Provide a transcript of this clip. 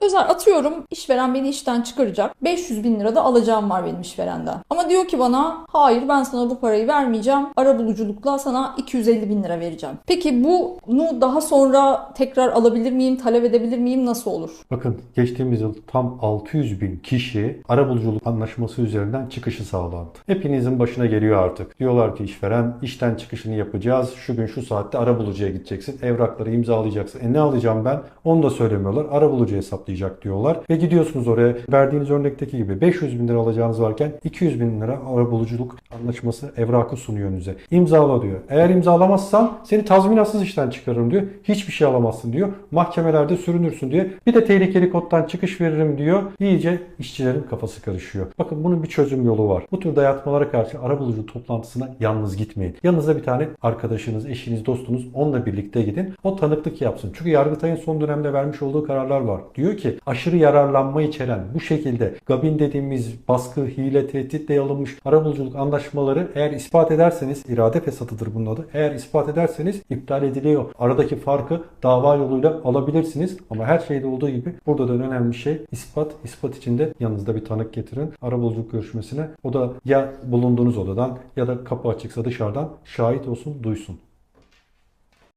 Özel atıyorum işveren beni işten çıkaracak. 500 bin lira da alacağım var benim işverenden. Ama diyor ki bana hayır ben sana bu parayı vermeyeceğim. Arabuluculukla sana 250 bin lira vereceğim. Peki bunu daha sonra tekrar alabilir miyim? Talep edebilir miyim? Nasıl olur? Bakın geçtiğimiz yıl tam 600 bin kişi arabuluculuk anlaşması üzerinden çıkışı sağlandı. Hepinizin başına geliyor artık. Diyorlar ki işveren işten çıkışını yapacağız. Şu gün şu saatte arabulucuya gideceksin. Evrakları imzalayacaksın. E ne alacağım ben? Onu da söylemiyorlar. Arabulucu hesaplayacak diyorlar. Ve gidiyorsunuz oraya verdiğiniz örnekteki gibi 500 bin lira alacağınız varken 200 bin lira arabuluculuk anlaşması evrakı sunuyor önünüze. İmzala diyor. Eğer imzalamazsan seni tazminatsız işten çıkarırım diyor. Hiçbir şey alamazsın diyor. Mahkemelerde sürünürsün diyor. Bir de tehlikeli koddan çıkış veririm diyor. İyice işçilerin kafası karışıyor. Bakın bunun bir çözüm yolu var. Bu tür dayatmalara karşı arabulucu toplantısına yalnız gitmeyin. Yanınızda bir tane arkadaşınız, eşiniz, dostunuz onunla birlikte gidin. O tanıklık yapsın. Çünkü Yargıtay'ın son dönemde vermiş olduğu kararlar var. Diyor ki aşırı yararlanma içeren bu şekilde gabin dediğimiz baskı, hile, tehditle alınmış arabuluculuk anlaşmaları eğer ispat ederseniz irade fesatıdır bunun adı. Eğer ispat ederseniz iptal ediliyor. Aradaki farkı dava yoluyla alabilirsiniz. Ama her şeyde olduğu gibi burada da önemli şey ispat. İspat için de yanınızda bir tanık getirin. Arabuluculuk görüşmesine. O da ya bulunduğunuz odadan ya da kapı açıksa dışarıdan şahit olsun, duysun.